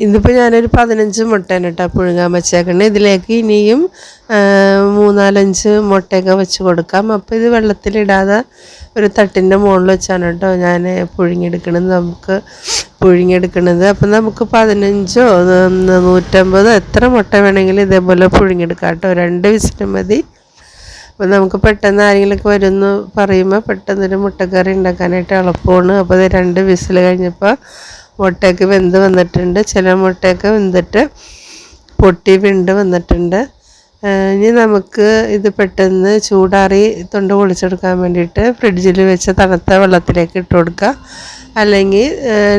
ഇതിപ്പോൾ ഞാനൊരു പതിനഞ്ച് മുട്ടേനെ കേട്ടോ പുഴുങ്ങാൻ വെച്ചേക്കുന്നത് ഇതിലേക്ക് ഇനിയും മൂന്നാലഞ്ച് മുട്ടയൊക്കെ വെച്ച് കൊടുക്കാം. അപ്പോൾ ഇത് വെള്ളത്തിലിടാതെ ഒരു തട്ടിന്റെ മുകളിൽ വെച്ചാണ് കേട്ടോ ഞാൻ പുഴുങ്ങിയെടുക്കണത്. നമുക്ക് പുഴുങ്ങിയെടുക്കണത്. അപ്പം നമുക്ക് പതിനഞ്ചോ നൂറ്റമ്പതോ എത്ര മുട്ട വേണമെങ്കിലും ഇതേപോലെ പുഴുങ്ങിയെടുക്കാം കേട്ടോ. രണ്ട് വിസിറ്റ് മതി. അപ്പോൾ നമുക്ക് പെട്ടെന്ന് ആരെങ്കിലുമൊക്കെ വരുമെന്ന് പറയുമ്പോൾ പെട്ടെന്നൊരു മുട്ടക്കറി ഉണ്ടാക്കാനായിട്ട് എളുപ്പമാണ്. അപ്പോൾ രണ്ട് വിസിൽ കഴിഞ്ഞപ്പോൾ മുട്ടയൊക്കെ വെന്ത് വന്നിട്ടുണ്ട്. ചില മുട്ടയൊക്കെ വെന്തിട്ട് പൊട്ടി വിണ്ട് വന്നിട്ടുണ്ട്. ഇനി നമുക്ക് ഇത് പെട്ടെന്ന് ചൂടാറി തൊണ്ട് പൊളിച്ചെടുക്കാൻ വേണ്ടിയിട്ട് ഫ്രിഡ്ജിൽ വെച്ച തണുത്ത വെള്ളത്തിലേക്ക് ഇട്ട് കൊടുക്കുക. അല്ലെങ്കിൽ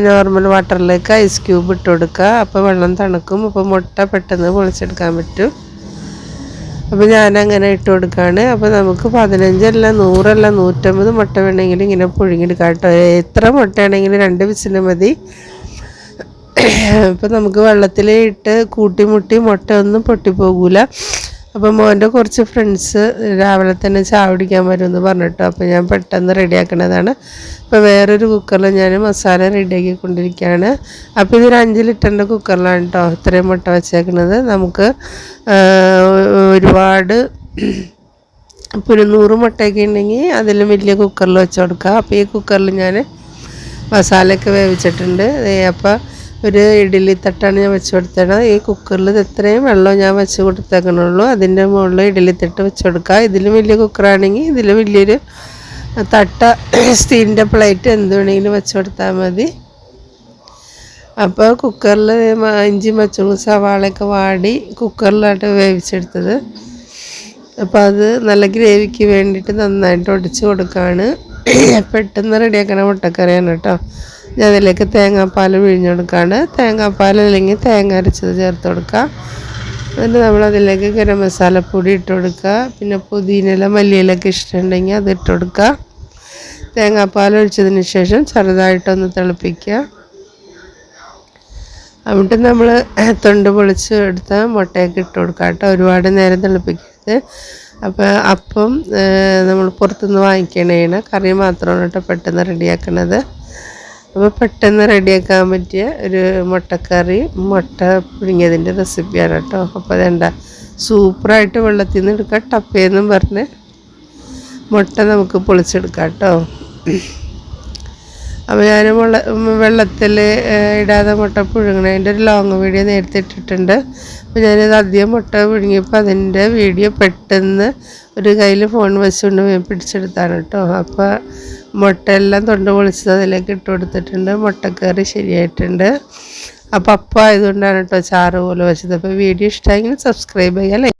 നോർമൽ വാട്ടറിലേക്ക് ഐസ് ക്യൂബ് ഇട്ട് കൊടുക്കുക. അപ്പോൾ വെള്ളം തണുക്കും. അപ്പോൾ മുട്ട പെട്ടെന്ന് പൊളിച്ചെടുക്കാൻ പറ്റും. അപ്പോൾ ഞാനങ്ങനെ ഇട്ട് കൊടുക്കുകയാണ് അപ്പോൾ നമുക്ക് പതിനഞ്ചല്ല നൂറല്ല നൂറ്റമ്പത് മുട്ട വേണമെങ്കിൽ ഇങ്ങനെ പുഴുങ്ങിയെടുക്കാം കേട്ടോ. എത്ര മുട്ടയാണെങ്കിലും രണ്ട് വിസിൽ മതി. അപ്പോൾ നമുക്ക് വെള്ളത്തിൽ ഇട്ട് കൂട്ടിമുട്ടി മുട്ട ഒന്നും പൊട്ടിപ്പോകൂല. അപ്പോൾ മോന്റെ കുറച്ച് ഫ്രണ്ട്സ് രാവിലെ തന്നെ ചായ കുടിക്കാൻ വരുമെന്ന് പറഞ്ഞിട്ടോ. അപ്പോൾ ഞാൻ പെട്ടെന്ന് റെഡിയാക്കണതാണ് അപ്പോൾ വേറൊരു കുക്കറിൽ ഞാൻ മസാല റെഡിയാക്കി കൊണ്ടിരിക്കുകയാണ്. അപ്പോൾ ഇതൊരു അഞ്ച് ലിറ്ററിന്റെ കുക്കറിലാണ് കേട്ടോ ഇത്രയും മുട്ട വെച്ചേക്കുന്നത് നമുക്ക് ഒരുപാട് ഇപ്പോൾ ഒരു നൂറ് മുട്ടയൊക്കെ ഉണ്ടെങ്കിൽ അതിലും വലിയ കുക്കറിൽ വെച്ച് കൊടുക്കുക അപ്പോൾ ഈ കുക്കറിൽ ഞാൻ മസാലയൊക്കെ വേവിച്ചിട്ടുണ്ട്. അപ്പോൾ ഒരു ഇഡ്ഡലി തട്ടാണ് ഞാൻ വെച്ച് കൊടുത്തത് ഈ കുക്കറിൽ ഇത്രയും വെള്ളം ഞാൻ വെച്ച് കൊടുത്തേക്കണുള്ളൂ. അതിന്റെ മുകളിൽ ഇഡ്ഡലി തട്ട് വെച്ച് കൊടുക്കുക ഇതിലും വലിയ കുക്കറാണെങ്കിൽ ഇതിൽ വലിയൊരു തട്ട സ്റ്റീലിന്റെ പ്ലേറ്റ് എന്ത് വേണമെങ്കിലും വെച്ച് കൊടുത്താൽ മതി. അപ്പോൾ കുക്കറിൽ ഇഞ്ചി പച്ചമുളക് സവാളയൊക്കെ വാടി കുക്കറിലായിട്ട് വേവിച്ചെടുത്തത്. അപ്പോൾ അത് നല്ല ഗ്രേവിക്ക് വേണ്ടിയിട്ട് നന്നായിട്ട് ഒടിച്ച് കൊടുക്കുകയാണ് പെട്ടെന്ന് റെഡിയാക്കണ മുട്ടക്കറിയാണ് കേട്ടോ. ഞാൻ അതിലേക്ക് തേങ്ങാപ്പാൽ പിഴിഞ്ഞെടുക്കുകയാണ് തേങ്ങാപ്പാൽ അല്ലെങ്കിൽ തേങ്ങ അരച്ചത് ചേർത്ത് കൊടുക്കാം എന്നിട്ട് നമ്മളതിലേക്ക് ഗരം മസാലപ്പൊടി ഇട്ട് കൊടുക്കുക. പിന്നെ പുതിനയില മല്ലിയിലൊക്കെ ഇഷ്ടമുണ്ടെങ്കിൽ അത് ഇട്ട് കൊടുക്കുക. തേങ്ങാപ്പാൽ ഒഴിച്ചതിന് ശേഷം ചെറുതായിട്ടൊന്ന് തിളപ്പിക്കുക. എന്നിട്ട് നമ്മൾ തൊണ്ട് പൊളിച്ച് എടുത്ത മുട്ടയൊക്കെ ഇട്ട് കൊടുക്കുക കേട്ടോ. ഒരുപാട് നേരം തിളപ്പിക്കരുത്. അപ്പോൾ അപ്പം നമ്മൾ പുറത്തുനിന്ന് വാങ്ങിക്കണേണ്. കറി മാത്രമാണ് കേട്ടോ പെട്ടെന്ന് റെഡിയാക്കണത്. അപ്പോൾ പെട്ടെന്ന് റെഡിയാക്കാൻ പറ്റിയ ഒരു മുട്ടക്കറി മുട്ട പുഴുങ്ങിയതിന്റെ റെസിപ്പിയാണ് കേട്ടോ അപ്പോൾ അതെന്താ സൂപ്പറായിട്ട് വെള്ളത്തിൽ നിന്ന് എടുക്കാം ടപ്പേന്നും പറഞ്ഞ് മുട്ട നമുക്ക് പൊളിച്ചെടുക്കാം കേട്ടോ അപ്പോൾ ഞാൻ വെള്ള വെള്ളത്തിൽ ഇടാതെ മുട്ട പുഴുങ്ങണതിന്റെ ഒരു ലോങ് വീഡിയോ നേരത്തെ ഇട്ടിട്ടുണ്ട്. അപ്പോൾ ഞാനത് അധികം മുട്ട പുഴുങ്ങിയപ്പോൾ അതിന്റെ വീഡിയോ പെട്ടെന്ന് ഒരു കയ്യിൽ ഫോൺ വെച്ചുകൊണ്ട് പിടിച്ചെടുത്താണ് കേട്ടോ അപ്പോൾ മുട്ടയെല്ലാം തൊണ്ട് പൊളിച്ചത് അതിലേക്ക് ഇട്ട് കൊടുത്തിട്ടുണ്ട്. മുട്ടക്കറി ശരിയായിട്ടുണ്ട്. അപ്പോൾ അപ്പം ആയതുകൊണ്ടാണ് കേട്ടോ ചാറ് പോലെ വെച്ചത്. അപ്പോൾ വീഡിയോ ഇഷ്ടമായെങ്കിൽ സബ്സ്ക്രൈബ് ചെയ്യാം